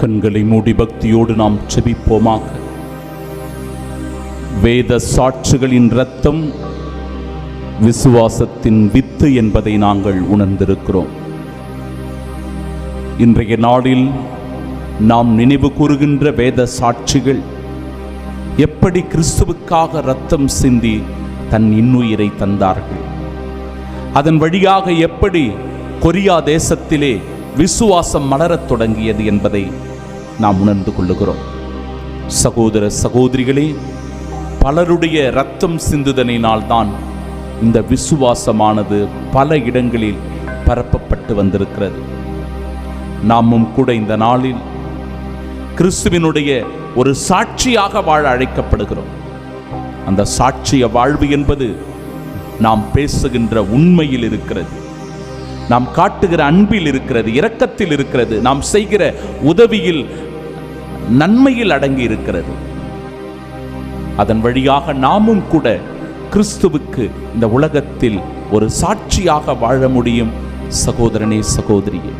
கண்களை மூடி பக்தியோடு நாம் செபிப்போமாக. வேத சாட்சிகளின் இரத்தம் விசுவாசத்தின் வித்து என்பதை நாங்கள் உணர்ந்திருக்கிறோம். இன்றைய நாளில் நாம் நினைவு கூறுகின்ற வேத சாட்சிகள் எப்படி கிறிஸ்துவுக்காக ரத்தம் சிந்தி தன் இன்னுயிரை தந்தார்கள்? அதன் வழியாக எப்படி கொரியா தேசத்திலே விசுவாசம் மலரத் தொடங்கியது என்பதை நாம் உணர்ந்து கொள்ளுகிறோம். சகோதர சகோதரிகளே பலருடைய ரத்தம் சிந்துதலினால்தான் இந்த விசுவாசமானது பல இடங்களில் பரப்பப்பட்டு வந்திருக்கிறது. நாமும் கூட இந்த நாளில் கிறிஸ்துவினுடைய ஒரு சாட்சியாக வாழ அழைக்கப்படுகிறோம். அந்த சாட்சிய வாழ்வு என்பது நாம் பேசுகின்ற உண்மையில் இருக்கிறது. நாம் காட்டுகிற அன்பில் இருக்கிறது இரக்கத்தில் இருக்கிறது நாம் செய்கிற உதவியில் நன்மையில் அடங்கி இருக்கிறது. அதன் வழியாக நாமும் கூட கிறிஸ்துவுக்கு இந்த உலகத்தில் ஒரு சாட்சியாக வாழ முடியும். சகோதரனே சகோதரியே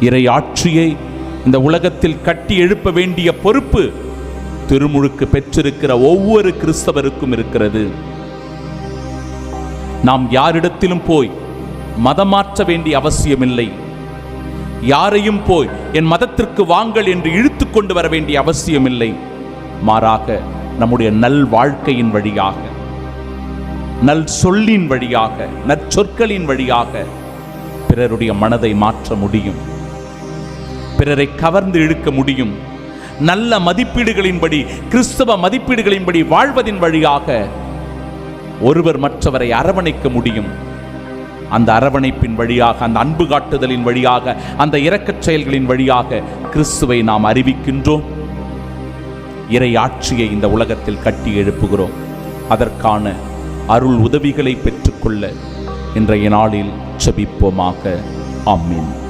இறை ஆட்சியை இந்த உலகத்தில் கட்டி எழுப்ப வேண்டிய பொறுப்பு திருமுழுக்கு பெற்றிருக்கிற ஒவ்வொரு கிறிஸ்தவருக்கும் இருக்கிறது. நாம் யாரிடத்திலும் போய் மதம் மாற்ற வேண்டிய அவசியமில்லை. யாரையும் போய் என் மதத்திற்கு வாங்கள் என்று இழுத்து கொண்டு வர வேண்டிய அவசியமில்லை. மாறாக நம்முடைய நல் வாழ்க்கையின் வழியாக நல் சொல்லின் வழியாக நற்சொற்களின் வழியாக பிறருடைய மனதை மாற்ற முடியும். பிறரை கவர்ந்து இழுக்க முடியும். நல்ல மதிப்பீடுகளின்படி கிறிஸ்தவ மதிப்பீடுகளின்படி வாழ்வதின் வழியாக ஒருவர் மற்றவரை அரவணைக்க முடியும். அந்த அரவணைப்பின் வழியாக அந்த அன்பு காட்டுதலின் வழியாக அந்த இரக்கச் செயல்களின் வழியாக கிறிஸ்துவை நாம் அறிவிக்கின்றோம். இறை ஆட்சியை இந்த உலகத்தில் கட்டி எழுப்புகிறோம். அதற்கான அருள் உதவிகளை பெற்றுக்கொள்ள இன்றைய நாளில் செபிப்போமாக ஆமீன்.